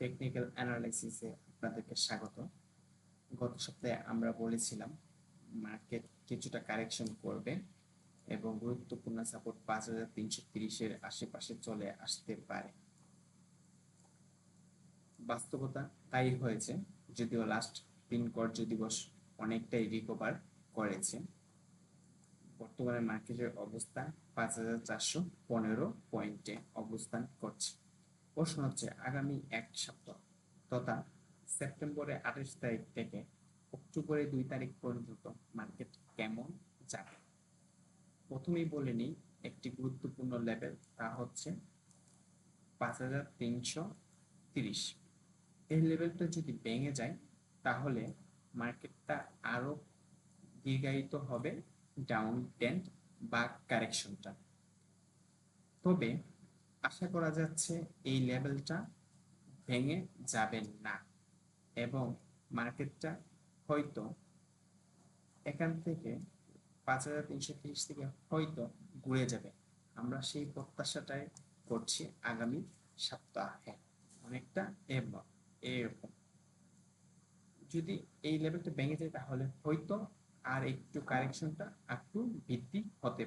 Technical অ্যানালাইসিসে আপনাদেরকে স্বাগত। গত সপ্তাহে আমরা বলেছিলাম মার্কেট কিছুটা কারেকশন করবে এবং গুরুত্বপূর্ণ সাপোর্ট পাঁচ হাজার তিনশো তিরিশের আশেপাশে চলে আসতে পারে। বাস্তবতা তাই হয়েছে, যদিও লাস্ট তিন কর্য দিবস অনেকটাই রিকভার করেছে। বর্তমানে মার্কেটের অবস্থা পাঁচ হাজার চারশো পনেরো পয়েন্টে অবস্থান করছে। প্রশ্ন হচ্ছে আগামী এক সপ্তাহ তথা সেপ্টেম্বরের আঠাশ তারিখ থেকে অক্টোবরের দুই তারিখ পর্যন্ত মার্কেট কেমন যাবে? প্রথমেই বলে নিই, একটি গুরুত্বপূর্ণ লেভেল তা হচ্ছে পাঁচ হাজার তিনশো তিরিশ। এই লেভেলটা যদি ভেঙে যায়, তাহলে মার্কেটটা আরও দীর্ঘায়িত হবে ডাউন ট্রেন্ড বা কারেকশনটা তবে আশা করা যাচ্ছে এই লেভেলটা ভেঙে যাবে না এবং মার্কেটটা হয়তো এখান থেকে পাঁচ হাজার তিনশো তিরিশ থেকে হয়তো ঘুরে যাবে। আমরা সেই প্রত্যাশাটাই করছি আগামী সপ্তাহে। অনেকটা এম- এরকম। যদি এই লেভেলটা ভেঙে যায় তাহলে হয়তো আর একটু কারেকশনটা একটু বৃদ্ধি হতে